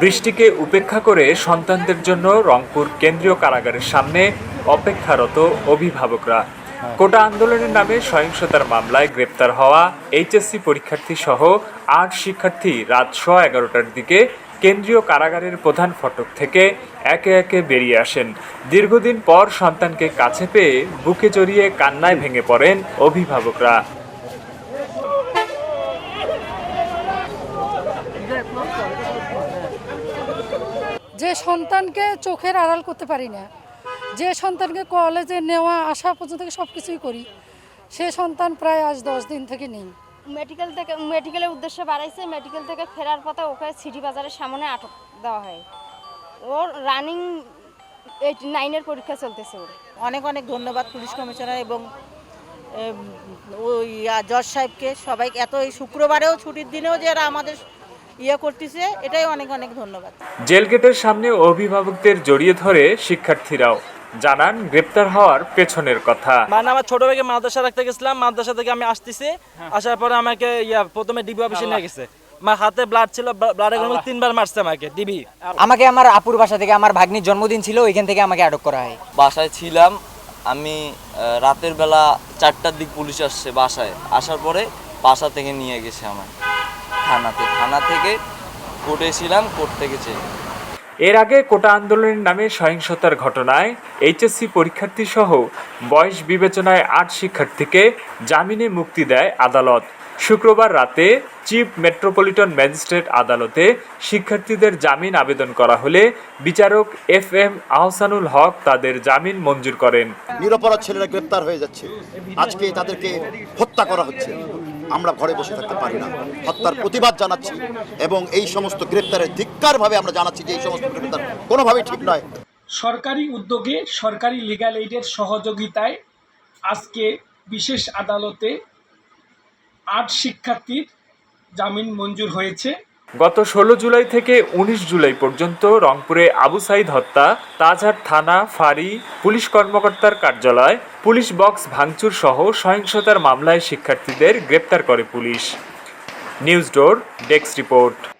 বৃষ্টিকে উপেক্ষা করে সন্তানদের জন্য রংপুর কেন্দ্রীয় কারাগারের সামনে অপেক্ষারত অভিভাবকরা। কোটা আন্দোলনের নামে সহিংসতার মামলায় গ্রেপ্তার হওয়া এইচএসসি পরীক্ষার্থী সহ আট শিক্ষার্থী রাত সোয়া এগারোটার দিকে কেন্দ্রীয় কারাগারের প্রধান ফটক থেকে একে একে বেরিয়ে আসেন। দীর্ঘদিন পর সন্তানকে কাছে পেয়ে বুকে জড়িয়ে কান্নায় ভেঙে পড়েন অভিভাবকরা। যে সন্তানকে চোখের আড়াল করতে পারি না যে সন্তানকে কলেজে নেওয়া আসা পর্যন্ত সব কিছুই করি সে সন্তান প্রায় আজ দশ দিন থেকে নেই। মেডিকেল থেকে মেডিকেলের উদ্দেশ্যে বাড়াইছে মেডিকেল থেকে ফেরার পথে ওকে সিটি বাজারের সামনে আটক দেওয়া হয়। ওর রানিং এইট নাইনের পরীক্ষা চলতেছে ওর। অনেক অনেক ধন্যবাদ পুলিশ কমিশনার এবং ওই জজ সাহেবকে। সবাই এত এই শুক্রবারেও ছুটির দিনেও যে আমাদের ইয়ে করতেছে এটাই অনেক অনেক ধন্যবাদ। জেল গেটের সামনে অভিভাবকদের জড়িয়ে ধরে শিক্ষার্থীরাও। জানান গ্রেপ্তার হওয়ার পেছনের কথা। মানে আমার ছোট ভাইকে মাদ্রাসা রাখতে গেছিলাম মাদ্রাসা থেকে আমি আসতেছি আসার পরে আমাকে ইয়া প্রথমে ডিবি অফিসে নিয়ে গেছে। আমার হাতে ব্লাড ছিল তিনবার মারছে আমাকে ডিবি আমাকে আমার আপুর বাসা থেকে আমার ভাগ্নির জন্মদিন ছিল ওইখান থেকে আমাকে আটক করা হয়। বাসায় ছিলাম আমি রাতের বেলা চারটার দিক পুলিশ আসছে বাসায়। আসার পরে বাসা থেকে নিয়ে গেছে আমার থানাতে থানা থেকে কোর্টে ছিলাম কোর্ট থেকে চেয়ে এর আগে কোটা আন্দোলনের নামে সহিংসতার ঘটনায় এইচএসসি পরীক্ষার্থী সহ বয়স বিবেচনায় আট শিক্ষার্থীকে জামিনে মুক্তি দেয় আদালত। শুক্রবার রাতে চিফ মেট্রোপলিটন ম্যাজিস্ট্রেট আদালতে শিক্ষার্থীদের জামিন আবেদন করা হলে বিচারক এফ এম আহসানুল হক তাদের জামিন মঞ্জুর করেন। নিরপরাধ ছেলেরা গ্রেপ্তার হয়ে যাচ্ছে। আজকে তাদেরকে হত্যা করা হচ্ছে। আমরা ঘরে বসে থাকতে পারি না। হত্যার প্রতিবাদ জানাচ্ছি এবং এই সমস্ত গ্রেপ্তারের ধিক্কারভাবে আমরা জানাচ্ছি যে এই সমস্ত গ্রেপ্তার কোনোভাবেই ঠিক নয়। সরকারি উদ্যোগে সরকারি লিগ্যাল এইডের সহযোগিতায় আজকে বিশেষ আদালতে আট শিক্ষার্থীর জামিন মঞ্জুর হয়েছে। গত ষোলো জুলাই থেকে উনিশ জুলাই পর্যন্ত রংপুরে আবু সাইদ হত্যা তাজহাট থানা ফাঁড়ি পুলিশ কর্মকর্তার কার্যালয় পুলিশ বক্স ভাঙচুর সহ সহিংসতার মামলায় শিক্ষার্থীদের গ্রেপ্তার করে police. News door desk report.